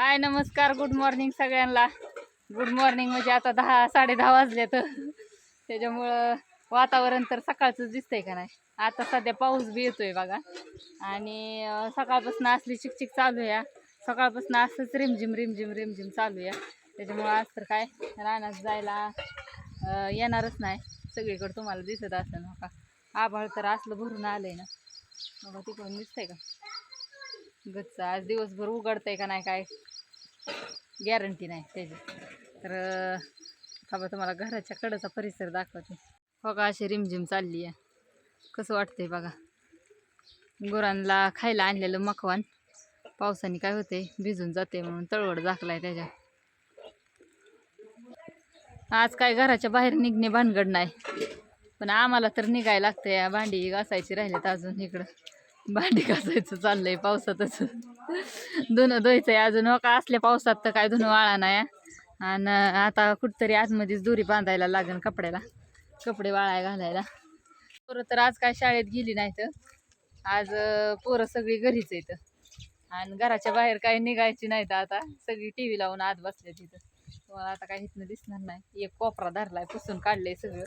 हाय नमस्कार good morning सगळ्यांना. Good morning म्हणजे आता दहा साडे दहा वाजले तर त्याच्यामुळं वातावरण तर सकाळचंच दिसतंय का नाही? आता सध्या पाऊस बी येतोय बघा. आणि सकाळपासून असली चिकचिक चालू या सकाळपासून असंच रिमझिम रिमझिम रिमझिम चालू या त्याच्यामुळं आज तर काय रानात जायला येणारच नाही. सगळीकडे तुम्हाला दिसत असं ना हो का? आभाळ तर असलं भरून आलंय ना. बघा तिकडून दिसतंय का? गच्च आज दिवसभर उघडतंय का नाही काय? गॅरंटी नाही त्याची. तर अं, थांबा तुम्हाला घराच्या कडेचा परिसर दाखवते. बघा अशी रिमझिम चालली आहे कसं वाटतंय बघा. गुरांना खायला आणलेलं मखवान पावसाने काय होते भिजून जाते म्हणून तळवड झाकलाय त्याच्या. आज काय घराच्या बाहेर निघणे भानगड नाही. पण आम्हाला तर निघायला लागतं या भांडी घासायची राहिलेत अजून इकडं. भांडी घासायचं चाललंय पावसातच. धुणं धुवायचंय अजून. हो का? असल्या पावसात तर काय धुणं वाळा नाही आणि आता कुठतरी आतमध्येच दोरी बांधायला लागेल कपड्याला. कपडे वाळाय घालायला. पोरं तर आज काय शाळेत गेली नाही तर आज पोरं सगळी घरीच आहेत. आणि घराच्या बाहेर काही निघायची नाही तर आता. सगळी टी व्ही लावून आत बसले तिथं. तुम्हाला आता काही इथनं दिसणार नाही. एक कोपरा धरलाय पुसून काढलंय सगळं.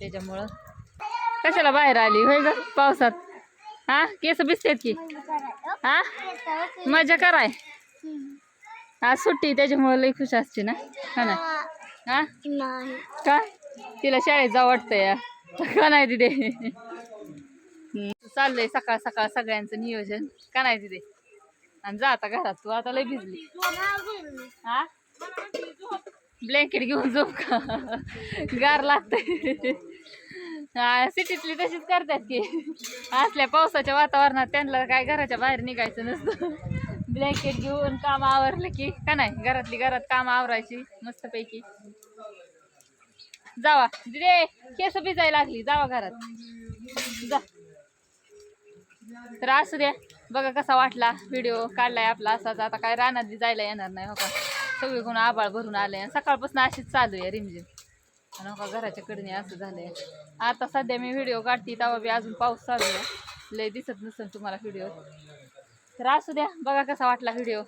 त्याच्यामुळं कशाला बाहेर आली होय ग पावसात? हा? केस भिजतात की? हा? मजा कराय. आज सुट्टी त्याच्यामुळे लई खुश असते ना? हा ना? हा? का? तिला शाळेत जावं वाटतंय या का नाही तिथे? चाललंय सकाळ सकाळ सगळ्यांचं नियोजन. का नाही तिथे? आणि जा आता घरात तू आता लय भिजली हा? ब्लँकेट घेऊन झोप का? गार लागतंय. सिटीतली तशीच करतात की. असल्या पावसाच्या वातावरणात त्यांना काय घराच्या बाहेर निघायचं नसतं. ब्लँकेट घेऊन काम आवरलं की का नाही? घरातली घरात काम आवरायची मस्तपैकी. जावा. दिदे केस भिजायला लागली. जावा घरात. जा. तर असू द्या. बघा कसा वाटला व्हिडिओ काढलाय आपला असाच. आता काय रानात जायला येणार नाही हो का? सगळीकडून आबाळ भरून आलंय. आणि सकाळपासून अशीच चालू आहे रिमझिम. आणि घराच्या कडे असं झालंय. आता सध्या मी व्हिडिओ काढते तेव्हा बी अजून पाऊस चालू आहे. लय दिसत नसेल तुम्हाला व्हिडिओ तर असू द्या बघा कसा वाटला व्हिडिओ